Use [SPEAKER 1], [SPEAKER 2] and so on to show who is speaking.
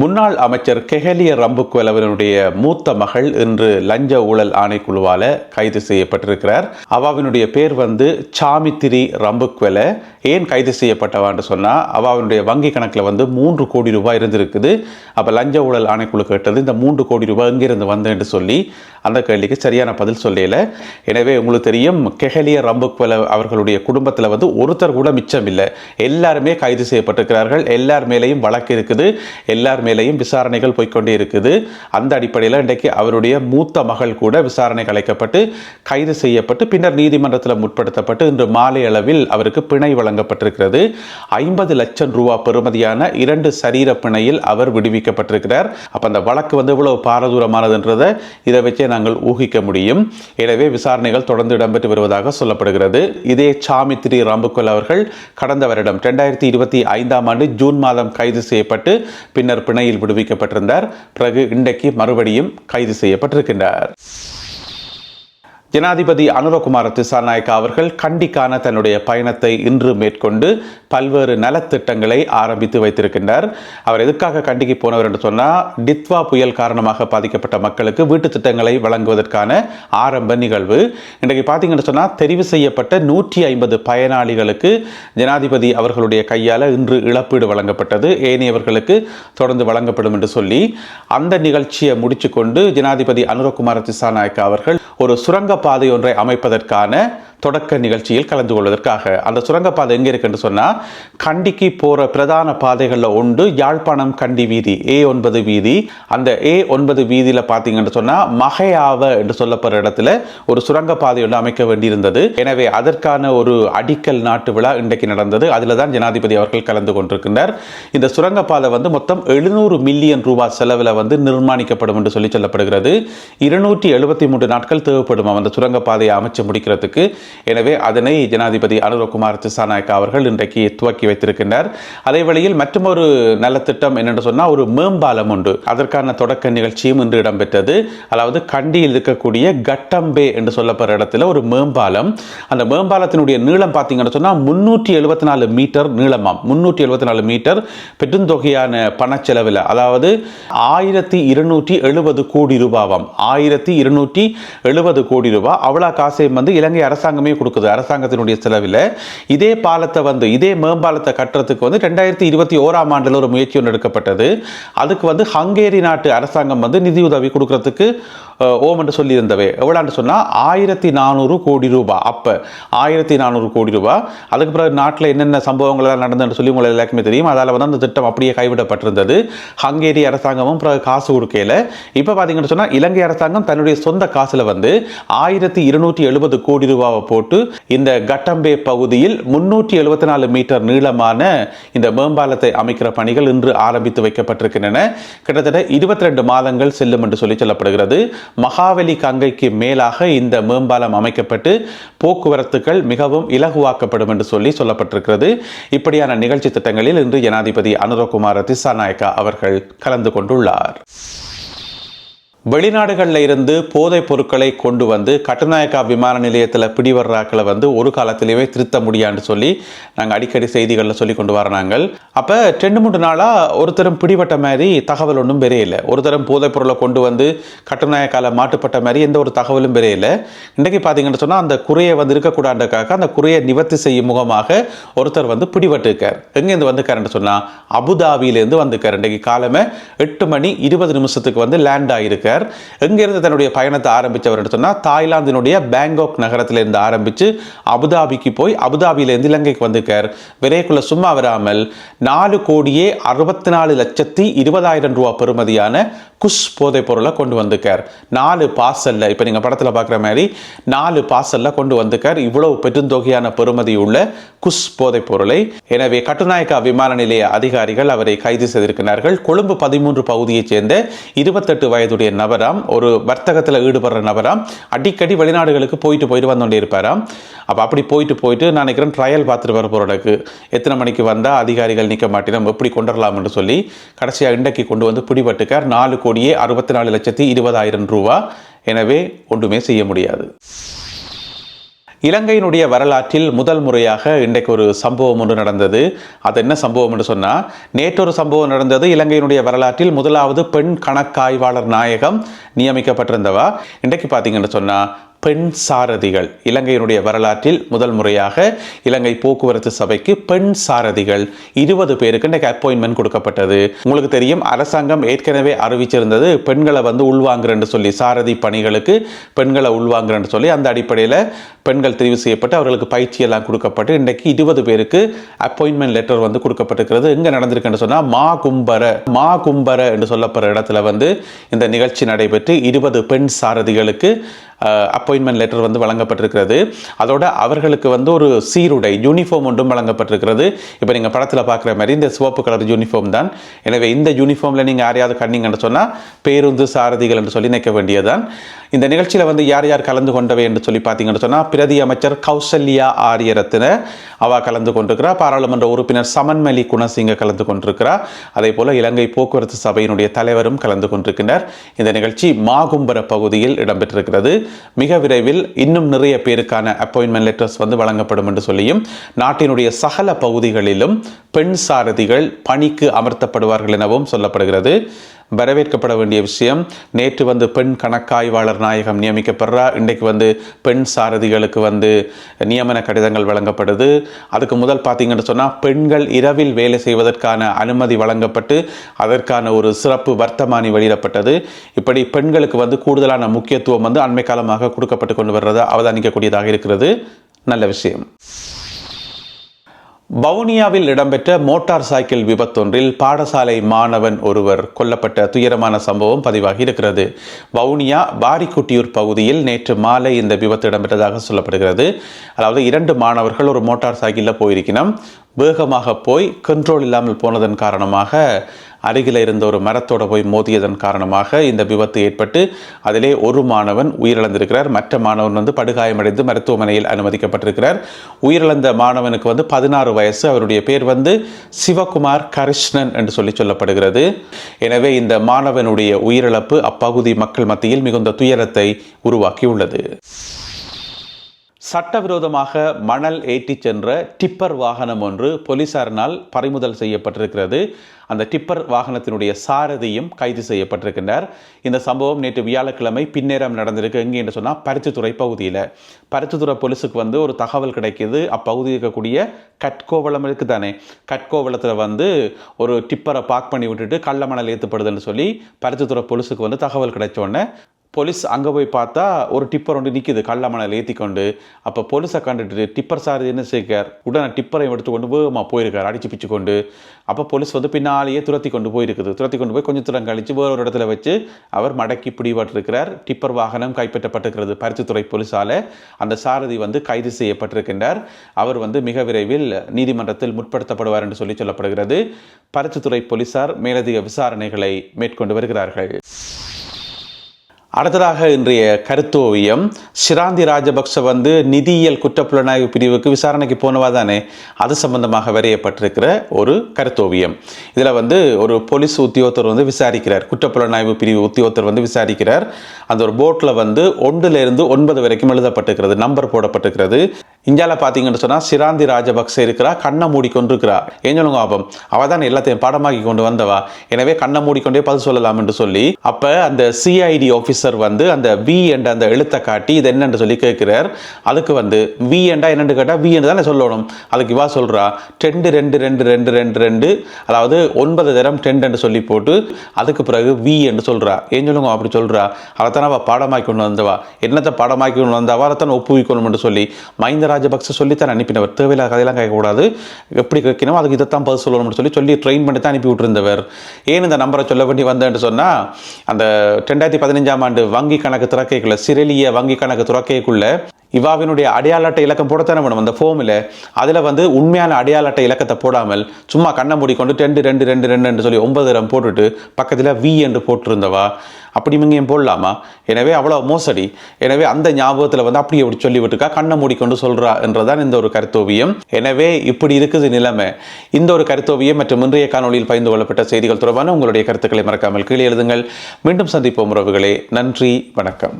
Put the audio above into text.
[SPEAKER 1] முன்னாள் அமைச்சர் கெஹலிய ரம்புக்குவலவனுடைய மூத்த மகள் இன்று லஞ்ச ஊழல் ஆணைக்குழுவால கைது செய்யப்பட்டிருக்கிறார். அவாவினுடைய பேர் வந்து சாமித்திரி ரம்புக்வெல ஏன் கைது செய்யப்பட்டவான்னு சொன்னால் அவாவினுடைய வங்கி கணக்கில் வந்து மூன்று கோடி ரூபாய் இருந்திருக்குது. அப்போ லஞ்ச ஊழல் ஆணைக்குழு கேட்டது இந்த மூன்று கோடி ரூபாய் இங்கிருந்து வந்தேன்னு சொல்லி அந்த கேள்விக்கு சரியான பதில் சொல்லல. எனவே உங்களுக்கு தெரியும் கெஹலிய ரம்புக்வல அவர்களுடைய குடும்பத்தில் வந்து ஒருத்தர் கூட மிச்சம் இல்லை. எல்லாருமே கைது செய்யப்பட்டிருக்கிறார்கள். எல்லார் மேலேயும் வழக்கு இருக்குது. எல்லார் மேலேயும் விசாரணைகள் போய்க்கொண்டே இருக்குது. அந்த அடிப்படையில் இன்றைக்கு அவருடைய மூத்த மகள் கூட விசாரணைக்கு அழைக்கப்பட்டு கைது செய்யப்பட்டு பின்னர் நீதிமன்றத்தில் முற்படுத்தப்பட்டு இன்று மாலை அளவில் அவருக்கு பிணை வழங்கப்பட்டிருக்கிறது. ஐம்பது லட்சம் ரூபா பெறுமதியான இரண்டு சரீர பிணையில் அவர் விடுவிக்கப்பட்டிருக்கிறார். அப்போ அந்த வழக்கு வந்து இவ்வளவு பாரதூரமானதுன்றதை இதை வச்சே நாங்கள் ஊகிக்க முடியும். எனவே விசாரணைகள் தொடர்ந்து இடம்பெற்று வருவதாக சொல்லப்படுகிறது. இதே சாமித்ரி ராம்புக்கோல் அவர்கள் கடந்த வருடம் ரெண்டாயிரத்தி இருபத்தி ஐந்தாம் ஆண்டு ஜூன் மாதம் கைது செய்யப்பட்டு பின்னர் பிணையில் விடுவிக்கப்பட்டிருந்தார். பிறகு இன்றைக்கு மறுபடியும் கைது செய்யப்பட்டிருக்கின்றார். ஜனாதிபதி அனுரகுமார திசாநாயக்கா அவர்கள் கண்டிக்கான தன்னுடைய பயணத்தை இன்று மேற்கொண்டு பல்வேறு நலத்திட்டங்களை ஆரம்பித்து வைத்திருக்கின்றார். அவர் எதுக்காக கண்டிக்கு போனவர் என்று சொன்னால் டித்வா புயல் காரணமாக பாதிக்கப்பட்ட மக்களுக்கு வீட்டு திட்டங்களை வழங்குவதற்கான ஆரம்ப நிகழ்வு. இன்றைக்கு பார்த்தீங்கன்னு சொன்னால் தெரிவு செய்யப்பட்ட நூற்றி ஐம்பது பயனாளிகளுக்கு ஜனாதிபதி அவர்களுடைய கையால் இன்று இழப்பீடு வழங்கப்பட்டது. ஏனையவர்களுக்கு தொடர்ந்து வழங்கப்படும் என்று சொல்லி அந்த நிகழ்ச்சியை முடிச்சுக்கொண்டு ஜனாதிபதி அனுரகுமார திசாநாயக்கா அவர்கள் ஒரு சுரங்க பாதை ஒன்றை அமைப்பதற்கான தொடக்க நிகழ்ச்சியில் கலந்து கொள்வதற்காக. அந்த சுரங்கப்பாதை எங்கே இருக்குன்னு சொன்னால் கண்டிக்கு போகிற பிரதான பாதைகளில் ஒன்று யாழ்ப்பாணம் கண்டி வீதி ஏ ஒன்பது வீதி. அந்த ஏ ஒன்பது வீதியில் பார்த்தீங்கன்னு சொன்னால் மகையாவ என்று சொல்லப்படுற இடத்துல ஒரு சுரங்கப்பாதை ஒன்று அமைக்க வேண்டியிருந்தது. எனவே அதற்கான ஒரு அடிக்கல் நாட்டு விழா இன்றைக்கு நடந்தது. அதில் தான் ஜனாதிபதி அவர்கள் கலந்து கொண்டிருக்கின்றார். இந்த சுரங்கப்பாதை வந்து மொத்தம் எழுநூறு மில்லியன் ரூபாய் செலவில் வந்து நிர்மாணிக்கப்படும் என்று சொல்லி சொல்லப்படுகிறது. இருநூற்றி எழுபத்தி மூன்று நாட்கள் தேவைப்படும் அந்த சுரங்கப்பாதையை அமைச்சு முடிக்கிறதுக்கு. எனவே அதனை ஜனாதிபதி அனுரகுமார் திசாநாயக்கா அவர்கள் இன்றைக்கு துவக்கி வைத்திருக்கின்றார். அதே வழியில் மற்றொரு நல்ல திட்டம் என்னென்று சொன்னால் ஒரு மேம்பாலம் உண்டு. அதற்கான தொடக்க நிகழ்ச்சியும் இன்று இடம்பெற்றது. அதாவது கண்டியில் இருக்கக்கூடிய கட்டம்பே என்று சொல்லப்படுற இடத்துல ஒரு மேம்பாலம். அந்த மேம்பாலத்தினுடைய நீளம் பார்த்தீங்கன்னு சொன்னால் முன்னூற்றி எழுபத்தி நாலு மீட்டர் நீளமாம். முன்னூற்றி எழுபத்தி நாலு மீட்டர் பெருந்தொகையான பணச்செலவில். அதாவது ஆயிரத்தி இருநூற்றி எழுபது கோடி ரூபாவாம். ஆயிரத்தி இருநூற்றி எழுபது கோடி ரூபாய் அவ்வளோ காசையும் வந்து இலங்கை அரசாங்கம் கொடுக்குது அரசாங்கத்தினுடைய செலவில். இதே பாலத்தை வந்து இதே மேம்பாலத்தை கட்டுறதுக்கு வந்து ரெண்டாயிரத்தி இருபத்தி ஓராம் ஆண்டில் ஒரு முயற்சி ஒன்று எடுக்கப்பட்டது. அதுக்கு வந்து ஹங்கேரி நாட்டு அரசாங்கம் வந்து நிதியுதவி கொடுக்கறதுக்கு ஓம் என்று சொல்லியிருந்தவை. எவ்வளோன்னு சொன்னால் ஆயிரத்தி நானூறு கோடி ரூபாய் அப்போ ஆயிரத்தி நானூறு கோடி ரூபாய் அதுக்கு பிறகு நாட்டில் என்னென்ன சம்பவங்கள்லாம் நடந்ததுன்னு சொல்லி உங்களுக்கு எல்லாருக்குமே தெரியும். அதால் வந்து அந்த திட்டம் அப்படியே கைவிடப்பட்டிருந்தது. ஹங்கேரி அரசாங்கமும் பிறகு காசு கொடுக்கையில். இப்போ பார்த்தீங்கன்னு சொன்னால் இலங்கை அரசாங்கம் தன்னுடைய சொந்த காசில் வந்து ஆயிரத்தி இருநூற்றி எழுபது கோடி ரூபாவை போட்டு இந்த கட்டம்பே பகுதியில் முன்னூற்றி எழுபத்தி நாலு மீட்டர் நீளமான இந்த மேம்பாலத்தை அமைக்கிற பணிகள் இன்று ஆரம்பித்து வைக்கப்பட்டிருக்கின்றன. கிட்டத்தட்ட இருபத்தி ரெண்டு மாதங்கள் செல்லும் என்று சொல்லி சொல்லப்படுகிறது. மகாவலி கங்கைக்கு மேலாக இந்த மேம்பாலம் அமைக்கப்பட்டு போக்குவரத்துகள் மிகவும் இலகுவாக்கப்படும் என்று சொல்லி சொல்லப்பட்டிருக்கிறது. இப்படியான நிகழ்ச்சி திட்டங்களில் இன்று ஜனாதிபதி அனுரகுமார திசாநாயக்கா அவர்கள் கலந்து கொண்டுள்ளார். வெளிநாடுகளில் இருந்து போதைப் பொருட்களை கொண்டு வந்து கட்டுநாயக்கா விமான நிலையத்தில் பிடிவர்றாக்களை வந்து ஒரு காலத்திலேயே திருத்த முடியான்னு சொல்லி நாங்கள் அடிக்கடி செய்திகளில் சொல்லி கொண்டு வர நாங்கள். அப்போ ரெண்டு மூணு நாளாக ஒருத்தரும் பிடிபட்ட மாதிரி தகவல் ஒன்றும் பெரியல ஒருத்தரும் போதைப் பொருளை கொண்டு வந்து கட்டுநாயக்கால மாட்டுப்பட்ட மாதிரி எந்த ஒரு தகவலும் பெரியல இன்றைக்கு பார்த்தீங்கன்னு சொன்னால் அந்த குறையை வந்து இருக்கக்கூடாதுக்காக அந்த குறையை நிவர்த்தி செய்யும் முகமாக ஒருத்தர் வந்து பிடிபட்டிருக்கார். எங்கேருந்து வந்துக்காருன்னு சொன்னால் அபுதாபியிலேருந்து வந்துக்கார் இன்றைக்கு காலமே எட்டு மணி இருபது நிமிஷத்துக்கு வந்து லேண்ட் ஆகியிருக்கார் எங்கிருந்து தன்னுடைய பயணத்தை ஆரம்பித்தவர் சொன்னால் தாய்லாந்தினுடைய பேங்காக் நகரத்திலிருந்து ஆரம்பித்து அபுதாபிக்கு போய் அபுதாபியிலேருந்து இலங்கைக்கு வந்திருக்கார். விரைக்குள்ள சும்மா வராமல் நாலு கோடியே அறுபத்தி நாலு லட்சத்தி இருபதாயிரம் ரூபா பெறுமதியான குஷ் போதைப் பொருளை கொண்டு வந்திருக்கார். நாலு பார்சல்ல இப்போ நீங்கள் படத்தில் பார்க்குற மாதிரி நாலு பார்சல்ல கொண்டு வந்திருக்கார். இவ்வளவு பெருந்தொகையான பெறுமதி உள்ள குஷ் போதைப் பொருளை. எனவே கட்டுநாயக்கா விமான நிலைய அதிகாரிகள் அவரை கைது செய்திருக்கிறார்கள். கொழும்பு பதிமூன்று பகுதியைச் சேர்ந்த இருபத்தெட்டு வயதுடைய நபராம் ஒரு வர்த்தகத்தில் ஈடுபடுற நபராம் அடிக்கடி வெளிநாடுகளுக்கு போயிட்டு போயிட்டு வந்துட்டே இருப்பாராம். அப்போ அப்படி போயிட்டு போயிட்டு நான் நினைக்கிறேன் ட்ரையல் பார்த்துட்டு வர போகிறதுக்கு எத்தனை மணிக்கு வந்தால் அதிகாரிகள் நிற்க மாட்டேன் எப்படி கொண்டு வரலாம்னு சொல்லி கடைசியாக இன்றைக்கு கொண்டு வந்து பிடிபட்டுக்கார். நாலு கோடியே அறுபத்தி நாலு லட்சத்தி இருபதாயிரம் ரூபா. எனவே ஒன்றுமே செய்ய முடியாது. இலங்கையினுடைய வரலாற்றில் முதல் முறையாக இன்றைக்கு ஒரு சம்பவம் ஒன்று நடந்தது. அது என்ன சம்பவம் என்று சொன்னால் நேற்றொரு சம்பவம் நடந்தது. இலங்கையினுடைய வரலாற்றில் முதலாவது பெண் கணக்காய்வாளர் நாயகம் நியமிக்கப்பட்டிருந்தவா? இன்றைக்கு பார்த்தீங்கன்னு சொன்னால் பெண் சாரதிகள். இலங்கையினுடைய வரலாற்றில் முதல் முறையாக இலங்கை போக்குவரத்து சபைக்கு பெண் சாரதிகள். இருபது பேருக்கு இன்றைக்கு அப்பாயின்மெண்ட் கொடுக்கப்பட்டது. உங்களுக்கு தெரியும் அரசாங்கம் ஏற்கனவே அறிவிச்சிருந்தது பெண்களை வந்து உள்வாங்குறேன்னு சொல்லி சாரதி பணிகளுக்கு பெண்களை உள்வாங்குறேன்னு சொல்லி அந்த அடிப்படையில் பெண்கள் தெரிவு செய்யப்பட்டு அவர்களுக்கு பயிற்சி எல்லாம் கொடுக்கப்பட்டு இன்றைக்கு இருபது பேருக்கு அப்பாயின்மெண்ட் லெட்டர் வந்து கொடுக்கப்பட்டிருக்கிறது. எங்கே நடந்திருக்குன்னு சொன்னால் மா கும்பர மா கும்பர என்று சொல்லப்படுற இடத்துல வந்து இந்த நிகழ்ச்சி நடைபெற்று இருபது பெண் சாரதிகளுக்கு அப்பாயின்மெண்ட் லெட்டர் வந்து வழங்கப்பட்டிருக்கிறது. அதோட அவர்களுக்கு வந்து ஒரு சீருடை யூனிஃபார்ம் ஒன்றும் வழங்கப்பட்டிருக்கிறது. இப்போ நீங்கள் படத்தில் பார்க்குற மாதிரி இந்த சிவப்பு கலர் யூனிஃபார்ம் தான். எனவே இந்த யூனிஃபார்மில் நீங்கள் யாரையாவது கண்டிங்கன்னு சொன்னால் பேருந்து சாரதிகள் என்று சொல்லி நிற்க வேண்டியதுதான். இந்த நிகழ்ச்சியில் வந்து யார் யார் கலந்து கொண்டவை என்று சொல்லி பார்த்தீங்கன்னு சொன்னால் பிரதி அமைச்சர் கௌசல்யா ஆரியரத்தின அவா கலந்து கொண்டிருக்கிறார் பாராளுமன்ற உறுப்பினர் சமன்மலி குணசிங்க கலந்து கொண்டிருக்கிறார் அதே போல் இலங்கை போக்குவரத்து சபையினுடைய தலைவரும் கலந்து கொண்டிருக்கின்றார். இந்த நிகழ்ச்சி மாகும்பர பகுதியில் இடம்பெற்றிருக்கிறது. மிக விரைவில் இன்னும் நிறைய பேருக்கான அப்பாயின்மெண்ட் லெட்டர்ஸ் வந்து வழங்கப்படும் என்று சொல்லியும் நாட்டினுடைய சகல பகுதிகளிலும் பெண் சாரதிகள் பணிக்கு அமர்த்தப்படுவார்கள் எனவும் சொல்லப்படுகிறது. வரவேற்கப்பட வேண்டிய விஷயம். நேற்று வந்து பெண் கணக்காய்வாளர் நாயகம் நியமிக்கப்படுறா. இன்றைக்கு வந்து பெண் சாரதிகளுக்கு வந்து நியமன கடிதங்கள் வழங்கப்படுது. அதுக்கு முதல் பார்த்தீங்கன்னு சொன்னால் பெண்கள் இரவில் வேலை செய்வதற்கான அனுமதி வழங்கப்பட்டு அதற்கான ஒரு சிறப்பு வர்த்தமானி வெளியிடப்பட்டது. இப்படி பெண்களுக்கு வந்து கூடுதலான முக்கியத்துவம் வந்து அண்மை காலமாக கொடுக்கப்பட்டு கொண்டு வர்றதை அவதானிக்கக்கூடியதாக இருக்கிறது. நல்ல விஷயம். வவுனியாவில் இடம்பெற்ற மோட்டார் சைக்கிள் விபத்தொன்றில் பாடசாலை மாணவன் ஒருவர் கொல்லப்பட்ட துயரமான சம்பவம் பதிவாகி இருக்கிறது. வவுனியா வாரிக்குட்டியூர் பகுதியில் நேற்று மாலை இந்த விபத்து இடம்பெற்றதாக சொல்லப்படுகிறது. அதாவது இரண்டு மாணவர்கள் ஒரு மோட்டார் சைக்கிளில் போயிருக்கணும் வேகமாக போய் கண்ட்ரோல் இல்லாமல் போனதன் காரணமாக அருகில் இருந்த ஒரு மரத்தோடு போய் மோதியதன் காரணமாக இந்த விபத்து ஏற்பட்டு அதிலே ஒரு மாணவன் உயிரிழந்திருக்கிறார். மற்ற மாணவன் வந்து படுகாயமடைந்து மருத்துவமனையில் அனுமதிக்கப்பட்டிருக்கிறார். உயிரிழந்த மாணவனுக்கு வந்து பதினாறு வயசு. அவருடைய பேர் வந்து சிவகுமார் கரிஷ்ணன் என்று சொல்லி சொல்லப்படுகிறது. எனவே இந்த மாணவனுடைய உயிரிழப்பு அப்பகுதி மக்கள் மத்தியில் மிகுந்த துயரத்தை உருவாக்கியுள்ளது. சட்டவிரோதமாக மணல் ஏற்றிச் சென்ற டிப்பர் வாகனம் ஒன்று போலீசாரினால் பறிமுதல் செய்யப்பட்டிருக்கிறது. அந்த டிப்பர் வாகனத்தினுடைய சாரதியும் கைது செய்யப்பட்டிருக்கின்றார். இந்த சம்பவம் நேற்று வியாழக்கிழமை பின்னேரம் நடந்திருக்கு. எங்கே என்று சொன்னால் பருத்தித்துறை பகுதியில். பருத்தித்துறை போலீஸுக்கு வந்து ஒரு தகவல் கிடைக்கிது. அப்பகுதியில் இருக்கக்கூடிய கட்கோவளம் இருக்குது தானே. கட்கோவளத்தில் வந்து ஒரு டிப்பரை பார்க் பண்ணி விட்டுட்டு கள்ள மணல் ஏற்றப்படுதுன்னு சொல்லி பருத்தித்துறை போலீஸுக்கு வந்து தகவல் கிடைச்சோடனே போலீஸ் அங்கே போய் பார்த்தா ஒரு டிப்பர் ஒன்று நிற்கிது கள்ள மணல் ஏற்றி கொண்டு அப்போ போலீஸை கண்டுட்டு டிப்பர் சார் என்ன செய்கிறார்? உடனே டிப்பரை எடுத்து கொண்டு வேகமாக போயிருக்கார். அடிச்சு பிச்சு கொண்டு அப்போ போலீஸ் வந்து பின்னாலேயே துரத்தி கொண்டு போயிருக்குது. துரத்தி கொண்டு போய் கொஞ்சம் தூரம் கழித்து வேறு ஒரு இடத்துல வச்சு அவர் மடக்கி பிடிபட்டிருக்கிறார். டிப்பர் வாகனம் கைப்பற்றப்பட்டிருக்கிறது பரிசுத்துறை போலீஸால். அந்த சாரதி வந்து கைது செய்யப்பட்டிருக்கின்றார். அவர் வந்து மிக விரைவில் நீதிமன்றத்தில் முற்படுத்தப்படுவார் என்று சொல்லி சொல்லப்படுகிறது. பரிசுத்துறை போலீசார் மேலதிக விசாரணைகளை மேற்கொண்டு வருகிறார்கள். அடுத்ததாக இன்றைய கருத்தோவியம் சிராந்தி ராஜபக்ச வந்து நிதியியல் குற்றப்புலனாய்வு பிரிவுக்கு விசாரணைக்கு போனவா தானே? அது சம்பந்தமாக வரையப்பட்டிருக்கிற ஒரு கருத்தோவியம் இதில் வந்து ஒரு போலீஸ் உத்தியோகத்தர் வந்து விசாரிக்கிறார். குற்றப்புலனாய்வு பிரிவு உத்தியோகத்தர் வந்து விசாரிக்கிறார். அந்த ஒரு போட்டில் வந்து ஒன்றுலேருந்து ஒன்பது வரைக்கும் எழுதப்பட்டிருக்கிறது. நம்பர் போடப்பட்டிருக்கிறது. இந்தியாவில் பார்த்தீங்கன்னு சொன்னால் சிராந்தி ராஜபக்சே இருக்கிறா கண்ணை மூடிக்கொண்டிருக்கிறா ஏன் சொல்லுங்க ஆபம் அவள் தான் எல்லாத்தையும் பாடமாக்கி கொண்டு வந்தவா. எனவே கண்ணை மூடிக்கொண்டே பதில் சொல்லலாம் என்று சொல்லி அப்போ அந்த சிஐடி ஆஃபீஸர் வந்து அந்த வி என்ற அந்த எழுத்தை காட்டி இது என்னென்று சொல்லி கேட்கிறார். அதுக்கு வந்து வி என்றா என்னென்னு கேட்டால் வி என்று தானே சொல்லணும். அதுக்கு இவா சொல்கிறா டெண்டு ரெண்டு ரெண்டு ரெண்டு ரெண்டு ரெண்டு அதாவது ஒன்பது தரம் டெண்ட் என்று சொல்லி போட்டு அதுக்கு பிறகு வி என்று சொல்கிறா ஏன் சொல்லுங்க அப்படி சொல்கிறா அதைத்தான் அவள் பாடமாக்கி கொண்டு வந்தவா. என்னத்தை பாடமாக்கி கொண்டு வந்தவா அதை ஒப்புவிக்கணும் என்று சொல்லி மைந்தரா ராஜபக்ச சொல்லித்தான் அனுப்பினவர் தேவையில்லாத கதையெல்லாம் கேட்கக்கூடாது. எப்படி கேட்கணும் அதுக்கு இதைத்தான் பதில் சொல்லணும்னு சொல்லி சொல்லி ட்ரெயின் பண்ணி தான் அனுப்பி விட்டுருந்தவர். ஏன் இந்த நம்பரை சொல்ல வேண்டி வந்தேன்னு சொன்னால் அந்த ரெண்டாயிரத்தி பதினஞ்சாம் ஆண்டு வங்கி கணக்கு திறக்கைக்குள்ள சிறிலிய வங்கி கணக்கு துறக்கைக்குள்ள இவாவினுடைய அடையாள அட்டை இலக்கம் போடத்தானே வேணும்? அந்த ஃபோமில் அதில் வந்து உண்மையான அடையாள அட்டை இலக்கத்தை போடாமல் சும்மா கண்ணை மூடிக்கொண்டு ரெண்டு ரெண்டு ரெண்டு ரெண்டு சொல்லி ஒன்பது தரம் போட்டுட்டு பக்கத்தில் வி என்று போட்டிருந்தவா? அப்படி இங்கேயும் போடலாமா? எனவே அவ்வளோ மோசடி. எனவே அந்த ஞாபகத்தில் வந்து அப்படி அப்படி சொல்லிவிட்டுக்கா கண்ணை மூடிக்கொண்டு சொல்கிறா என்றதான் இந்த ஒரு கருத்தோவியம். எனவே இப்படி இருக்குது நிலைமை. இந்த ஒரு கருத்தோவியம் மற்றும் இன்றைய காணொலியில் பகிர்ந்து கொள்ளப்பட்ட செய்திகள் தொடர்பான உங்களுடைய கருத்துக்களை மறக்காமல் கீழே எழுதுங்கள். மீண்டும் சந்திப்போம் உறவுகளே. நன்றி வணக்கம்.